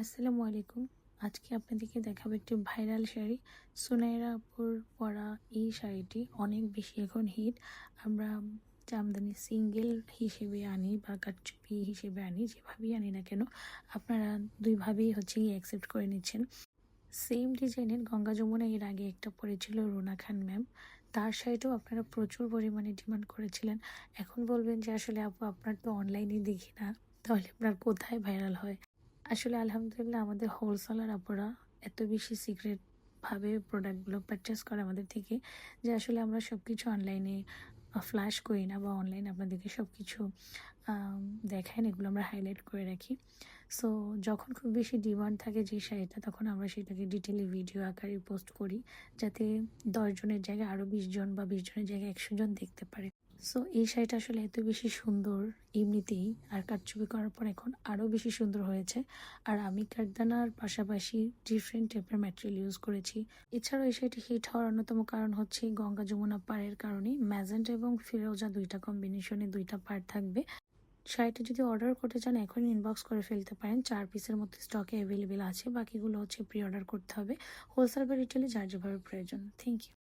আসসালামু আলাইকুম। আজকে আপনাদেরকে দেখাবো একটি ভাইরাল শাড়ি। সুনাইরা আপুর পরা এই শাড়িটি অনেক বেশি এখন হিট। আমরা জামদানি সিঙ্গেল হিসেবে আনি বা কাটচুপি হিসেবে আনি, যেভাবেই আনি না কেন, আপনারা দুইভাবেই হচ্ছে অ্যাকসেপ্ট করে নিচ্ছেন। সেম ডিজাইনের গঙ্গা যমুনা এর আগে একটা পরেছিল রুনা খান ম্যাম তার শাড়িটাও আপনারা প্রচুর পরিমাণে ডিমান্ড করেছিলেন। এখন বলবেন যে আসলে আপু, আপনার তো অনলাইনে দেখি না। তাহলে আপনার কোথায় ভাইরাল হয়? আসলে আলহামদুলিল্লাহ আমাদের হোলসেলার আপুরা এত বেশি সিক্রেট ভাবে প্রোডাক্টগুলো পারচেস করে আমাদের থেকে যে আসলে আমরা সব কিছু অনলাইনে ফ্ল্যাশ করি না বা অনলাইন আপনাদেরকে সব কিছু দেখাই এগুলো আমরা হাইলাইট করে রাখি। সো যখন খুব বেশি ডিমান্ড থাকে যে শাড়িটা, তখন আমরা সেটাকে ডিটেলে ভিডিও আকারে পোস্ট করি, যাতে দশজনের জায়গায় আরও বিশ জন বা বিশ জনের জায়গায় একশো জন দেখতে পারে। সো এই শাড়িটা আসলে এত বেশি সুন্দর এমনিতেই, আর কাটছবি করার পর এখন আরও বেশি সুন্দর হয়েছে। আর আমি কাঠদানার পাশাপাশি ডিফারেন্ট টাইপের ম্যাটেরিয়াল ইউজ করেছি। এছাড়াও এই শাড়িটি হিট হওয়ার অন্যতম কারণ হচ্ছে গঙ্গা যমুনা পাড়ের কারণে ম্যাজেন্টা এবং ফিরোজা দুইটা কম্বিনেশনে দুইটা পার্ট থাকবে। শাড়িটা যদি অর্ডার করতে চান, এখনই ইনবক্স করে ফেলতে পারেন। চার পিসের মধ্যে স্টকে অ্যাভেলেবেল আছে। বাকিগুলো হচ্ছে প্রি অর্ডার করতে হবে। হোলসেল বা রিটেলে যার যেভাবে প্রয়োজন। Thank you